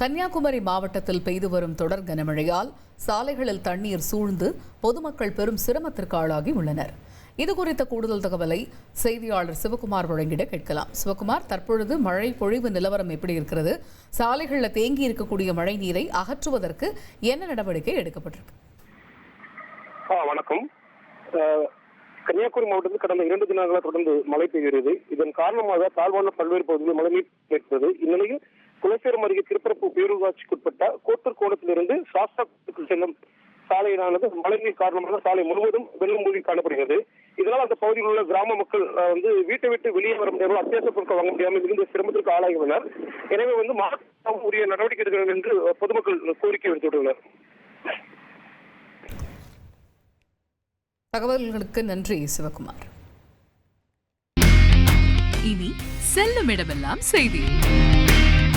கன்னியாகுமரி மாவட்டத்தில் பெய்து வரும் தொடர் கனமழையால் சாலைகளில் தண்ணீர் சூழ்ந்து பொதுமக்கள் பெரும் சிரமத்திற்கு ஆளாகி உள்ளனர். இது குறித்த கூடுதல் தகவலை செய்தியாளர் சிவகுமார் வழங்கிட கேட்கலாம். சிவகுமார் தற்பொழுது மழை பொழிவு நிலவரம் எப்படி இருக்கிறது? சாலைகளில் தேங்கி இருக்கக்கூடிய மழை நீரை அகற்றுவதற்கு என்ன நடவடிக்கை எடுக்கப்பட்டிருக்கு? வணக்கம். அஹ், கன்னியாகுமரி மாவட்டத்தில் கடந்த இரண்டு தினங்களாக தொடர்ந்து மழை பெய்கிறது. இதன் காரணமாக தாழ்வான பல்வேறு பகுதிகளில் மழைநீர் ஏற்பட்டது இந்நிலையில் குலசேரம் அருகே திருப்பரப்பு பேரூராட்சிக்குட்பட்ட கோட்டூர் கோணத்திலிருந்து சாஸ்தாக்கு செல்லும் சாலையிலானது மழைநீர் காரணமாக சாலை முழுவதும் வெள்ளம் மூழ்கி காணப்படுகிறது. இதனால் அந்த பகுதியில் உள்ள கிராம மக்கள் வந்து வீட்டை விட்டு வெளியே வர முடியாமல் அத்தியாவசிய பொருட்கள் வாங்க முடியாமல் மிகுந்த சிரமத்திற்கு ஆளாகியுள்ளனர். எனவே வந்து மாவட்டம் உரிய நடவடிக்கை எடுக்க வேண்டும் என்று பொதுமக்கள் கோரிக்கை விடுத்துள்ளனர். தகவல்களுக்கு நன்றி சிவகுமார். இனி செல்லும் இடமெல்லாம் செய்தி.